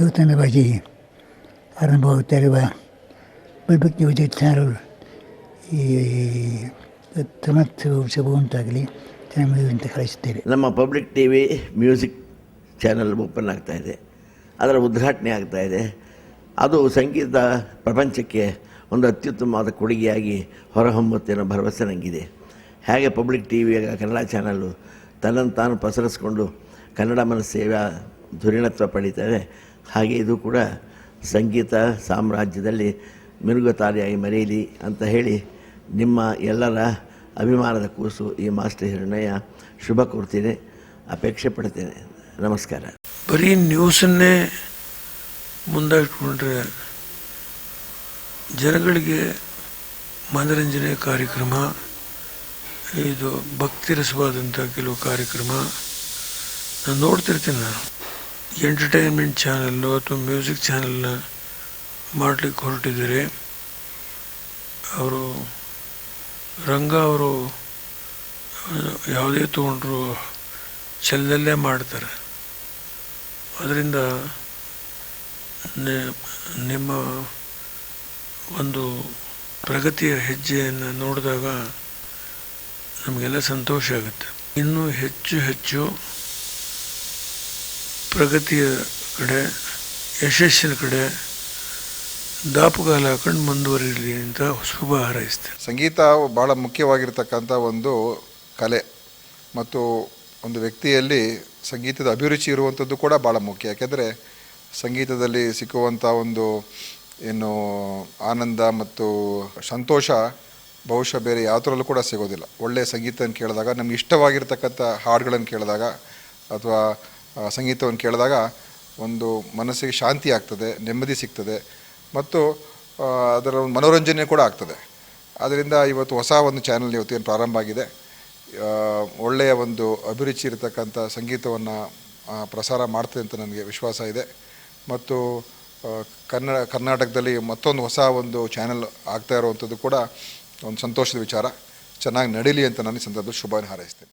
ನೂತನವಾಗಿ ಆರಂಭವಾಗುತ್ತಿರುವ ಬಲ್ಬಕ್ news channel ಈ ಸಮರ್ಥ ಶುಭ ಉಂಟಾಗಲಿ ಚೆನ್ನಾಗಿ ಅಂತ ಕಳಿಸುತ್ತೇವೆ ನಮ್ಮ public T V music channel open ಆಗ್ತಾ ಇದೆ ಅದರ ಉದ್ಘಾಟನೆ ಆಗ್ತಾ ಇದೆ ಅದು ಸಂಗೀತ ಪ್ರಪಂಚಕ್ಕೆ ಒಂದು ಅತ್ಯುತ್ತಮವಾದ ಕೊಡುಗೆಯಾಗಿ ಹೊರಹೊಮ್ಮುತ್ತೆ ಅನ್ನೋ ಭರವಸೆ ನನಗಿದೆ ಹೇಗೆ public T V Kannada channel ತನ್ನನ್ನು ತಾನು ಪಸರಿಸ್ಕೊಂಡು ಕನ್ನಡ ಮನಸ್ಸೇವ ಧುರೀಣತ್ವ ಪಡೀತದೆ ಹಾಗೆ ಇದು ಕೂಡ ಸಂಗೀತ ಸಾಮ್ರಾಜ್ಯದಲ್ಲಿ ಮಿನುಗುತಾರಿಯಾಗಿ ಮರೆಯಲಿ ಅಂತ ಹೇಳಿ ನಿಮ್ಮ ಎಲ್ಲರ ಅಭಿಮಾನದ ಕೂಸು ಈ ಮಾಸ್ಟರ್ ಹಿರಣಯ್ಯ ಶುಭ ಕೋರ್ತೀನಿ ಅಪೇಕ್ಷೆ ಪಡ್ತೇನೆ. ನಮಸ್ಕಾರ. ಬರೀ ನ್ಯೂಸನ್ನೇ ಮುಂದಾಟ್ಕೊಂಡ್ರೆ ಜನಗಳಿಗೆ ಮನರಂಜನೆ ಕಾರ್ಯಕ್ರಮ, ಇದು ಭಕ್ತಿರಸವಾದಂಥ ಕೆಲವು ಕಾರ್ಯಕ್ರಮ. ನಾನು ನೋಡ್ತಿರ್ತೀನಿ ನಾನು. ಎಂಟರ್ಟೈನ್ಮೆಂಟ್ ಚಾನಲ್ಲು ಅಥವಾ ಮ್ಯೂಸಿಕ್ ಚಾನಲ್ನ ಮಾಡಲಿಕ್ಕೆ ಹೊರಟಿದ್ದಾರೆ. ಅವರು, ರಂಗ ಅವರು ಯಾವುದೇ ತೊಗೊಂಡ್ರು ಚೆಲ್ಲದಲ್ಲೇ ಮಾಡ್ತಾರೆ. ಅದರಿಂದ ನಿಮ್ಮ ಒಂದು ಪ್ರಗತಿಯ ಹೆಜ್ಜೆಯನ್ನು ನೋಡಿದಾಗ ನಮಗೆಲ್ಲ ಸಂತೋಷ ಆಗುತ್ತೆ. ಇನ್ನೂ ಹೆಚ್ಚು ಹೆಚ್ಚು ಪ್ರಗತಿಯ ಕಡೆ, ಯಶಸ್ಸಿನ ಕಡೆ ದಾಪುಗಾಲ ಹಾಕೊಂಡು ಮುಂದುವರಿಲಿ ಅಂತ ಶುಭ ಹಾರೈಸ್ತೇನೆ. ಸಂಗೀತ ಭಾಳ ಮುಖ್ಯವಾಗಿರ್ತಕ್ಕಂಥ ಒಂದು ಕಲೆ ಮತ್ತು ಒಂದು ವ್ಯಕ್ತಿಯಲ್ಲಿ ಸಂಗೀತದ ಅಭಿರುಚಿ ಇರುವಂಥದ್ದು ಕೂಡ ಭಾಳ ಮುಖ್ಯ. ಯಾಕೆಂದರೆ ಸಂಗೀತದಲ್ಲಿ ಸಿಕ್ಕುವಂಥ ಒಂದು, ಏನು, ಆನಂದ ಮತ್ತು ಸಂತೋಷ ಬಹುಶಃ ಬೇರೆ ಯಾವುದರಲ್ಲೂ ಕೂಡ ಸಿಗೋದಿಲ್ಲ. ಒಳ್ಳೆಯ ಸಂಗೀತನ ಕೇಳಿದಾಗ, ನಮ್ಗೆ ಇಷ್ಟವಾಗಿರ್ತಕ್ಕಂಥ ಹಾಡುಗಳನ್ನು ಕೇಳಿದಾಗ ಅಥವಾ ಸಂಗೀತವನ್ನು ಕೇಳಿದಾಗ ಒಂದು ಮನಸ್ಸಿಗೆ ಶಾಂತಿ ಆಗ್ತದೆ, ನೆಮ್ಮದಿ ಸಿಗ್ತದೆ ಮತ್ತು ಅದರ ಒಂದು ಮನೋರಂಜನೆ ಕೂಡ ಆಗ್ತದೆ. ಆದ್ದರಿಂದ ಇವತ್ತು ಹೊಸ ಒಂದು ಚಾನಲ್ ಇವತ್ತೇನು ಪ್ರಾರಂಭ ಆಗಿದೆ. ಒಳ್ಳೆಯ ಒಂದು ಅಭಿರುಚಿ ಇರತಕ್ಕಂಥ ಸಂಗೀತವನ್ನು ಪ್ರಸಾರ ಮಾಡ್ತದೆ ಅಂತ ನನಗೆ ವಿಶ್ವಾಸ ಇದೆ. ಮತ್ತು ಕನ್ನಡ, ಕರ್ನಾಟಕದಲ್ಲಿ ಮತ್ತೊಂದು ಹೊಸ ಒಂದು ಚಾನಲ್ ಆಗ್ತಾ ಇರುವಂಥದ್ದು ಕೂಡ ಒಂದು ಸಂತೋಷದ ವಿಚಾರ. ಚೆನ್ನಾಗಿ ನಡೀಲಿ ಅಂತ ನಾನು ಸಂದರ್ಭದಲ್ಲಿ ಶುಭವನ್ನು ಹಾರೈಸ್ತೇನೆ.